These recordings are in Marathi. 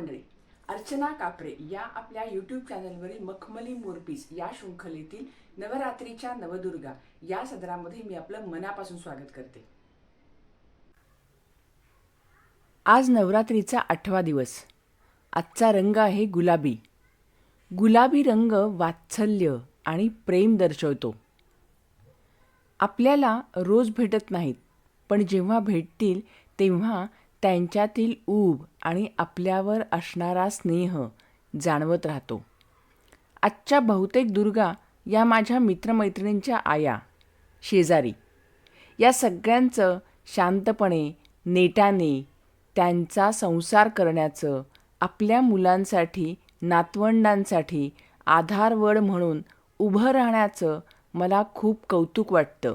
मंडळी अर्चना कापरे या आपल्या यूट्यूब चॅनलवरील मखमली मोरपीस या शृंखलेतील नवरात्रीच्या नवदुर्गा या सदरामध्ये मी आपलं मनापासून स्वागत करते. आज नवरात्रीचा आठवा दिवस. आजचा रंग आहे गुलाबी. गुलाबी रंग वात्सल्य आणि प्रेम दर्शवतो. आपल्याला रोज भेटत नाहीत पण जेव्हा भेटतील तेव्हा त्यांच्यातील ऊब आणि आपल्यावर असणारा स्नेह जाणवत राहतो. आजच्या बहुतेक दुर्गा या माझ्या मित्रमैत्रिणींच्या आया शेजारी. या सगळ्यांचं शांतपणे नेटाने त्यांचा संसार करण्याचं आपल्या मुलांसाठी नातवंडांसाठी आधारवड म्हणून उभं राहण्याचं मला खूप कौतुक वाटतं.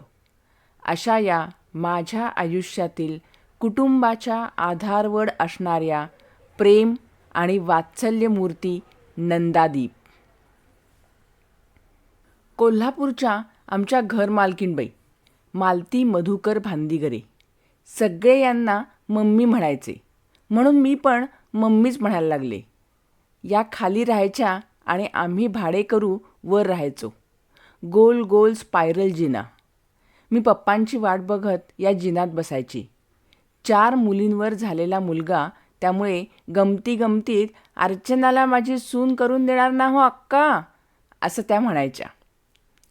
अशा या माझ्या आयुष्यातील कुटुंबाच्या आधारवड असणाऱ्या प्रेम आणि वात्सल्यमूर्ती नंदादीप. कोल्हापूरच्या आमच्या घरमालकीणबाई मालती मधुकर भांदिगरे सगळे यांना मम्मी म्हणायचे. म्हणून मी पण मम्मीच म्हणायला लागले. या खाली राहायच्या आणि आम्ही भाडे करू वर राहायचो. गोल गोल स्पायरल जिना. मी पप्पांची वाट बघत या जिनात बसायची. चार मुलींवर झालेला मुलगा. त्यामुळे गमती गमतीत अर्चनाला माझी सून करून देणार ना हो अक्का? असं त्या म्हणायच्या.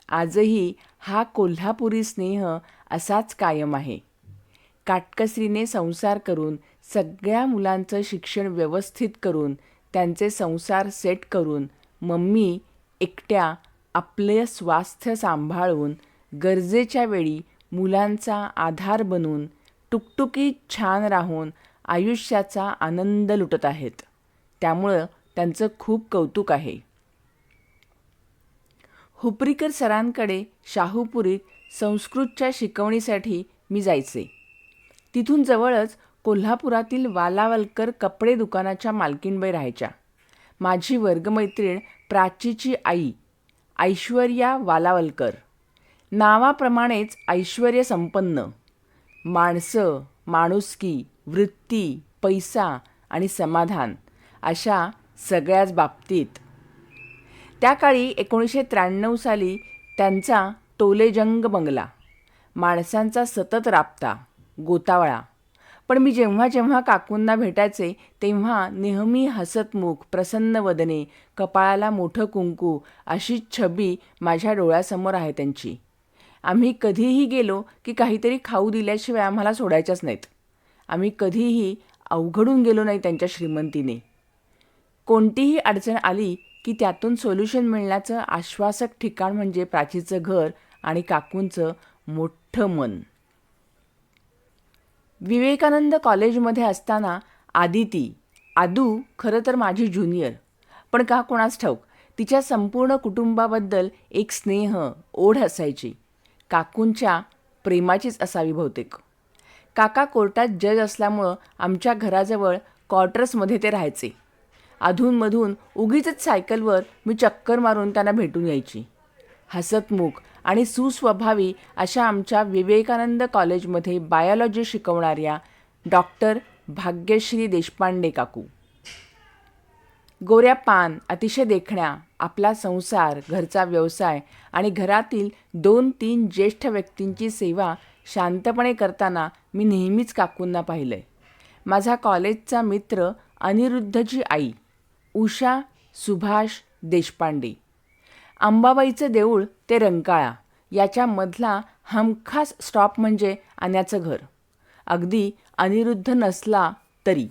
आजही हा कोल्हापुरी स्नेह असाच कायम आहे. काटकसरीने संसार करून सगळ्या मुलांचं शिक्षण व्यवस्थित करून त्यांचे संसार सेट करून मम्मी एकट्या आपले स्वास्थ्य सांभाळून गरजेच्या वेळी मुलांचा आधार बनून टुकटुकीत छान राहून आयुष्याचा आनंद लुटत आहेत. त्यामुळं त्यांचं खूप कौतुक आहे. हुपरीकर सरांकडे शाहूपुरीत संस्कृतच्या शिकवणीसाठी मी जायचे. तिथून जवळच कोल्हापुरातील वालावलकर कपडे दुकानाच्या मालकीणबाई राहायच्या. माझी वर्गमैत्रीण प्राचीची आई ऐश्वर्या वालावलकर. नावाप्रमाणेच ऐश्वर्य संपन्न माणसं माणुसकी वृत्ती पैसा आणि समाधान अशा सगळ्याच बाबतीत. त्या काळी एकोणीसशे त्र्याण्णव साली त्यांचा टोलेजंग बंगला माणसांचा सतत राबता गोतावळा. पण मी जेव्हा जेव्हा काकूंना भेटायचे तेव्हा नेहमी हसतमुख प्रसन्न वदने कपाळाला मोठं कुंकू अशी छबी माझ्या डोळ्यासमोर आहे त्यांची. आम्ही कधीही गेलो की काहीतरी खाऊ दिल्याशिवाय आम्हाला सोडायच्याच नाहीत. आम्ही कधीही अवघडून गेलो नाही त्यांच्या श्रीमंतीने. कोणतीही अडचण आली की त्यातून सोल्युशन मिळण्याचं आश्वासक ठिकाण म्हणजे प्राचीचं घर आणि काकूंचं मोठं मन. विवेकानंद कॉलेजमध्ये असताना आदिती आदू खरं तर माझी ज्युनियर पण का कोणास ठाऊक तिच्या संपूर्ण कुटुंबाबद्दल एक स्नेह ओढ असायची. काकूंच्या प्रेमाचीच असावी बहुतेक. काका कोर्टात जज असल्यामुळं आमच्या घराजवळ क्वार्टर्समध्ये ते राहायचे. अधूनमधून उगीच सायकलवर मी चक्कर मारून त्यांना भेटून यायची. हसतमुख आणि सुस्वभावी अशा आमच्या विवेकानंद कॉलेजमध्ये बायोलॉजी शिकवणाऱ्या डॉक्टर भाग्यश्री देशपांडे काकू. गोऱ्या पान अतिशय देखण्या आपला संसार घरचा व्यवसाय आणि घरातील दोन तीन ज्येष्ठ व्यक्तींची सेवा शांतपणे करताना मी नेहमीच काकूंना पाहिलं आहे माझा कॉलेजचा मित्र अनिरुद्धची आई उषा सुभाष देशपांडे. अंबाबाईचं देऊळ ते रंकाळा याच्यामधला हमखास स्टॉप म्हणजे आण्याचं घर. अगदी अनिरुद्ध नसला तरी.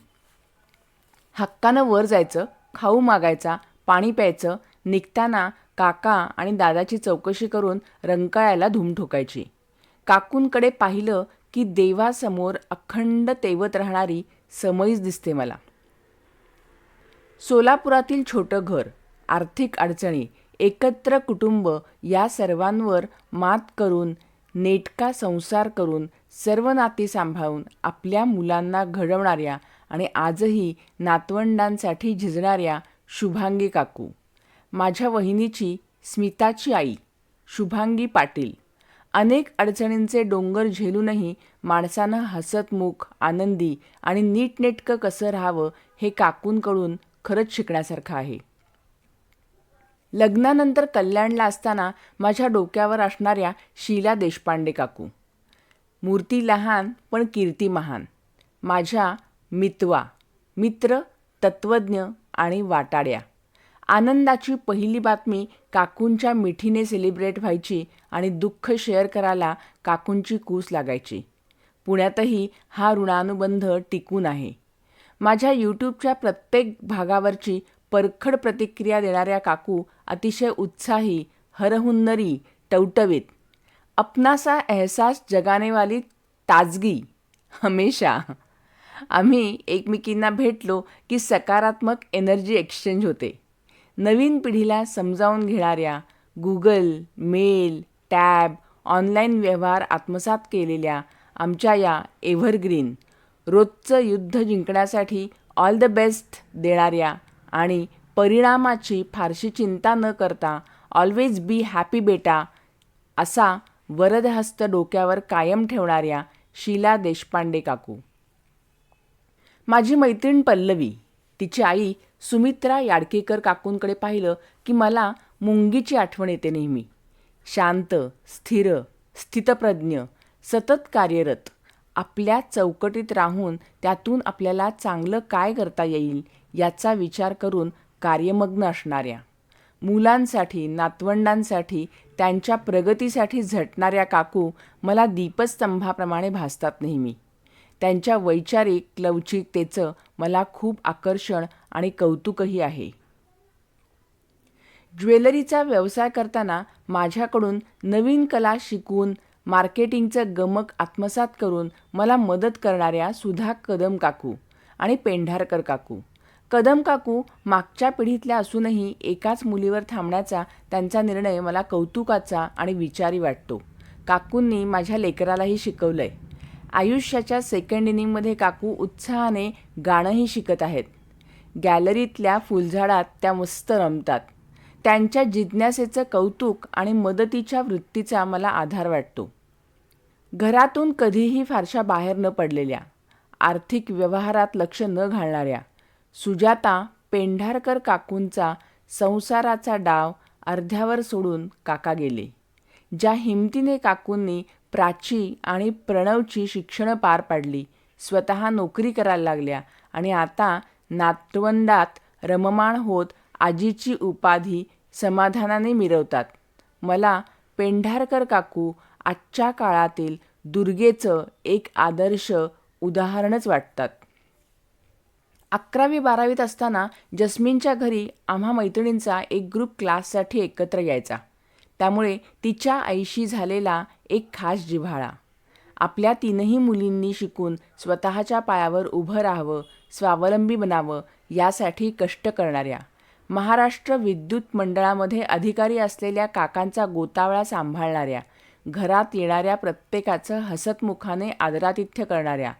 हक्कानं वर जायचं खाऊ मागायचा पाणी प्यायचं निघताना काका आणि दादाची चौकशी करून रंकाळ्याला धूम ठोकायची. काकूंकडे पाहिलं की देवासमोर अखंड तेवत राहणारी समईच दिसते मला. सोलापुरातील छोटं घर आर्थिक अडचणी एकत्र कुटुंब या सर्वांवर मात करून नेटका संसार करून सर्व नाती सांभाळून आपल्या मुलांना घडवणाऱ्या आणि आजही नातवंडांसाठी झिजणाऱ्या शुभांगी काकू. माझ्या वहिनीची स्मिताची आई शुभांगी पाटील. अनेक अडचणींचे डोंगर झेलूनही माणसानं हसतमुख आनंदी आणि नीटनेटकं कसं राहावं हे काकूंकडून खरंच शिकण्यासारखं आहे. लग्नानंतर कल्याणला असताना माझ्या डोक्यावर असणाऱ्या शीला देशपांडे काकू. मूर्ती लहान पण कीर्ती महान. माझ्या मितवा मित्र तत्वज्ञ आणि वाटाड्या. आनंदाची पहिली बातमी काकूंच्या मिठीने सेलिब्रेट व्हायची आणि दुःख शेअर करायला काकूंची कूस लागायची. पुण्यातही हा ऋणानुबंध टिकून आहे. माझ्या यूट्यूबच्या प्रत्येक भागावरची परखड प्रतिक्रिया देणाऱ्या काकू अतिशय उत्साही हरहुन्नरी टवटवीत. अपनासा एहसास जगानेवाली ताजगी हमेशा. आम्ही एकमेकींना भेटलो की सकारात्मक एनर्जी एक्सचेंज होते. नवीन पिढीला समजावून घेणाऱ्या गुगल मेल टॅब ऑनलाईन व्यवहार आत्मसात केलेल्या आमच्या या एव्हरग्रीन रोजचं युद्ध जिंकण्यासाठी ऑल द बेस्ट देणाऱ्या आणि परिणामाची फारशी चिंता न करता ऑलवेज बी हॅपी बेटा असा वरदहस्त डोक्यावर कायम ठेवणाऱ्या शीला देशपांडे काकू. माझी मैत्रीण पल्लवी तिची आई सुमित्रा याडकेकर काकूंकडे पाहिलं की मला मुंगीची आठवण येते नेहमी. शांत स्थिर स्थितप्रज्ञ सतत कार्यरत. आपल्या चौकटीत राहून त्यातून आपल्याला चांगलं काय करता येईल याचा विचार करून कार्यमग्न असणाऱ्या. मुलांसाठी नातवंडांसाठी त्यांच्या प्रगतीसाठी झटणाऱ्या काकू मला दीपस्तंभाप्रमाणे भासतात नेहमी. त्यांच्या वैचारिक लवचिकतेचं मला खूप आकर्षण आणि कौतुकही आहे. ज्वेलरीचा व्यवसाय करताना माझ्याकडून नवीन कला शिकून मार्केटिंगचं गमक आत्मसात करून मला मदत करणाऱ्या सुधा कदम काकू आणि पेंढारकर काकू. कदम काकू मागच्या पिढीतल्या असूनही एकाच मुलीवर थांबण्याचा त्यांचा निर्णय मला कौतुकाचा आणि विचारी वाटतो. काकूंनी माझ्या लेकरालाही शिकवलंय. आयुष्याच्या सेकंड इनिंगमध्ये काकू उत्साहाने गाणंही शिकत आहेत. गॅलरीतल्या फुलझाडात त्या मस्त रमतात. त्यांच्या जिज्ञासेचं कौतुक आणि मदतीच्या वृत्तीचा मला आधार वाटतो. घरातून कधीही फारशा बाहेर न पडलेल्या आर्थिक व्यवहारात लक्ष न घालणाऱ्या सुजाता पेंढारकर काकूंचा संसाराचा डाव अर्ध्यावर सोडून काका गेले ज्या हिमतीने काकूंनी प्राची आणि प्रणवची शिक्षणं पार पाडली. स्वतः नोकरी करायला लागल्या आणि आता नातवंडात रममाण होत आजीची उपाधी समाधानाने मिरवतात. मला पेंढारकर काकू आजच्या काळातील दुर्गेचं एक आदर्श उदाहरणच वाटतात. अकरावी बारावीत असताना जस्मिनच्या घरी आम्हा मैत्रिणींचा एक ग्रुप क्लाससाठी एकत्र यायचा. त्यामुळे तिच्या आईशी झालेला एक खास जिव्हाळा. आपल्या तीनही मुलींनी शिकून स्वतःच्या पायावर उभं राहावं स्वावलंबी बनावं यासाठी कष्ट करणाऱ्या. महाराष्ट्र विद्युत मंडळामध्ये अधिकारी असलेल्या काकांचा गोतावळा सांभाळणाऱ्या घरात येणाऱ्या प्रत्येकाचं हसतमुखाने आदरातिथ्य करणाऱ्या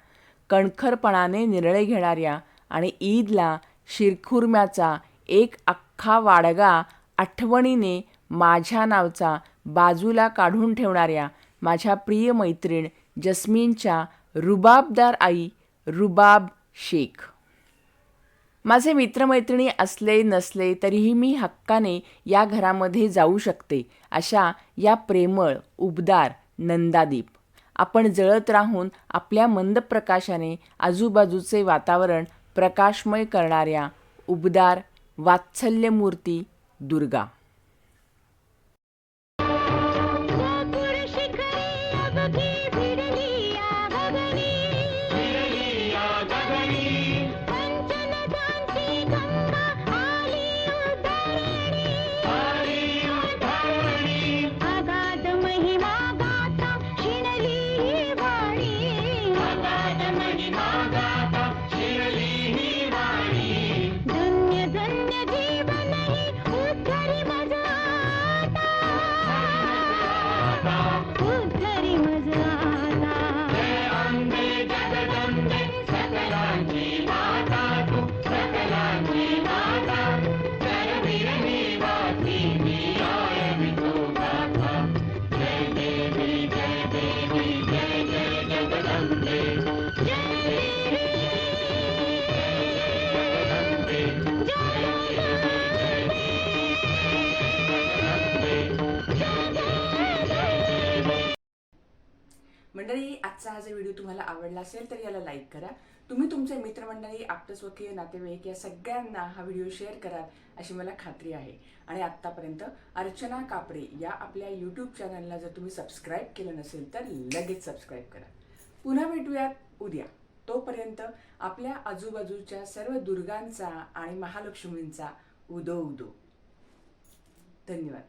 कणखरपणाने निर्णय घेणाऱ्या आणि ईदला शिरखुर्म्याचा एक अख्खा वाडगा आठवणीने माझ्या नावचा बाजूला काढून ठेवणाऱ्या माझ्या प्रिय मैत्रीण जस्मीनच्या रुबाबदार आई रुबाब शेख. माझे मित्रमैत्रिणी असले नसले तरीही मी हक्काने या घरामध्ये जाऊ शकते अशा या प्रेमळ उबदार नंदादीप. आपण जळत राहून आपल्या मंद प्रकाशाने आजूबाजूचे वातावरण प्रकाशमय करणाऱ्या उबदार वात्सल्यमूर्ती दुर्गा. आजचा हा जर व्हिडिओ तुम्हाला आवडला असेल तर याला लाईक करा. तुम्ही तुमचे मित्रमंडळी आप्तस्वकीय नातेवाईक या सगळ्यांना हा व्हिडिओ शेअर कराल अशी मला खात्री आहे. आणि आत्तापर्यंत अर्चना कापडे या आपल्या यूट्यूब चॅनलला जर तुम्ही सबस्क्राईब केलं नसेल तर लगेच सबस्क्राईब करा. पुन्हा भेटूयात उद्या. तोपर्यंत आपल्या आजूबाजूच्या सर्व दुर्गांचा आणि महालक्ष्मींचा उदो उदो धन्यवाद.